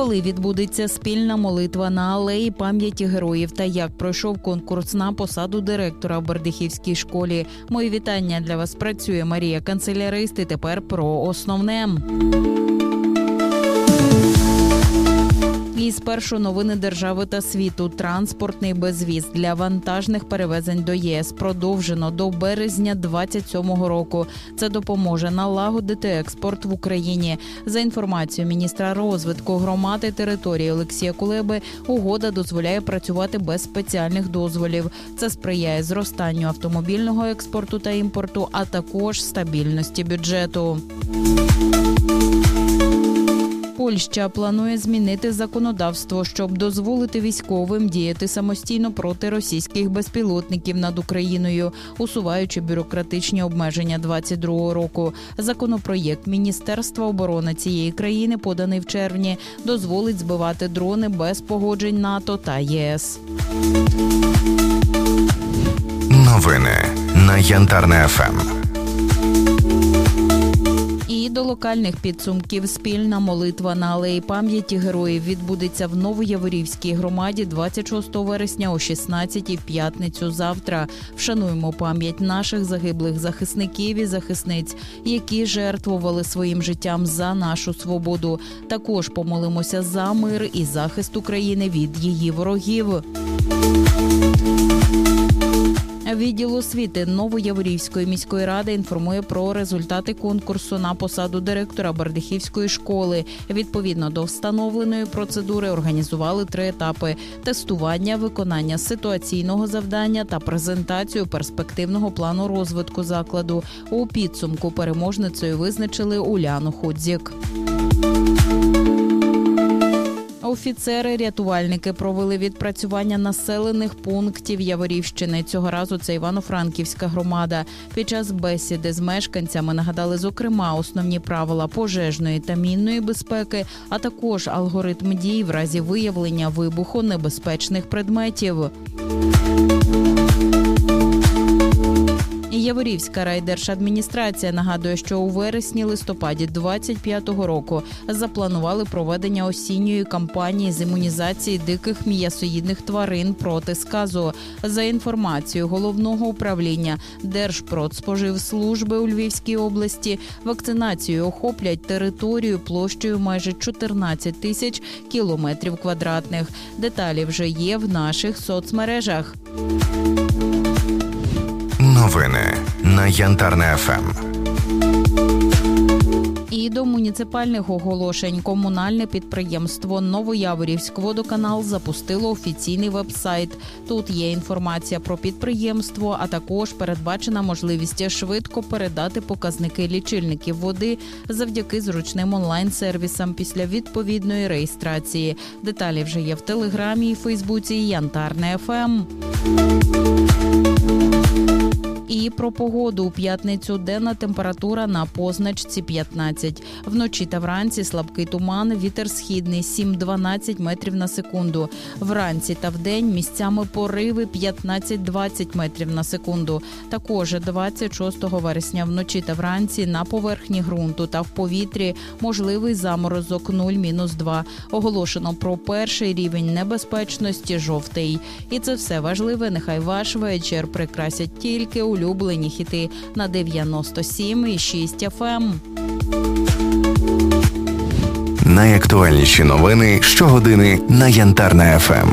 Коли відбудеться спільна молитва на алеї пам'яті героїв та як пройшов конкурс на посаду директора в Бердихівській школі? Мої вітання для вас працює Марія Канцелярист. І тепер про основне. І спершу новини держави та світу. Транспортний безвіз для вантажних перевезень до ЄС продовжено до березня 27-го року. Це допоможе налагодити експорт в Україні. За інформацією міністра розвитку громад і території Олексія Кулеби, угода дозволяє працювати без спеціальних дозволів. Це сприяє зростанню автомобільного експорту та імпорту, а також стабільності бюджету. Польща планує змінити законодавство, щоб дозволити військовим діяти самостійно проти російських безпілотників над Україною, усуваючи бюрократичні обмеження 22 року. Законопроєкт Міністерства оборони цієї країни, поданий в червні, дозволить збивати дрони без погоджень НАТО та ЄС. Новини на Янтарне. ФМ. До локальних підсумків спільна молитва на алеї пам'яті героїв відбудеться в Новояворівській громаді 26 вересня о 16 в п'ятницю. Завтра вшануємо пам'ять наших загиблих захисників і захисниць, які жертвували своїм життям за нашу свободу. Також помолимося за мир і захист України від її ворогів. Відділ освіти Новояворівської міської ради інформує про результати конкурсу на посаду директора Бердихівської школи. Відповідно до встановленої процедури організували три етапи: тестування, виконання ситуаційного завдання та презентацію перспективного плану розвитку закладу. У підсумку переможницею визначили Уляну Худзік. Офіцери-рятувальники провели відпрацювання населених пунктів Яворівщини. Цього разу це Івано-Франківська громада. Під час бесіди з мешканцями нагадали зокрема основні правила пожежної та мінної безпеки, а також алгоритм дій в разі виявлення вибуху небезпечних предметів. Яворівська райдержадміністрація нагадує, що у вересні-листопаді 25-го року запланували проведення осінньої кампанії з імунізації диких м'ясоїдних тварин проти сказу. За інформацією головного управління Держпродспоживслужби у Львівській області, вакцинацією охоплять територію площею майже 14 тисяч кілометрів квадратних. Деталі вже є в наших соцмережах. Новини на Янтарне Ем. ФМ. І до муніципальних оголошень комунальне підприємство Новояворівськ водоканал запустило офіційний веб-сайт. Тут є інформація про підприємство, а також передбачена можливість швидко передати показники лічильників води завдяки зручним онлайн-сервісам після відповідної реєстрації. Деталі вже є в телеграмі і Фейсбуці Янтарне Ем. ФМ. І про погоду у п'ятницю денна температура на позначці 15. Вночі та вранці слабкий туман, вітер східний 7-12 метрів на секунду. Вранці та вдень місцями пориви 15-20 метрів на секунду. Також 26 вересня вночі та вранці на поверхні ґрунту та в повітрі можливий заморозок 0-2. Оголошено про перший рівень небезпечності жовтий. І це все важливе. Нехай ваш вечір прикрасять тільки улюблені хіти на 97,6 FM. Найактуальніші новини щогодини на Янтарна ФМ.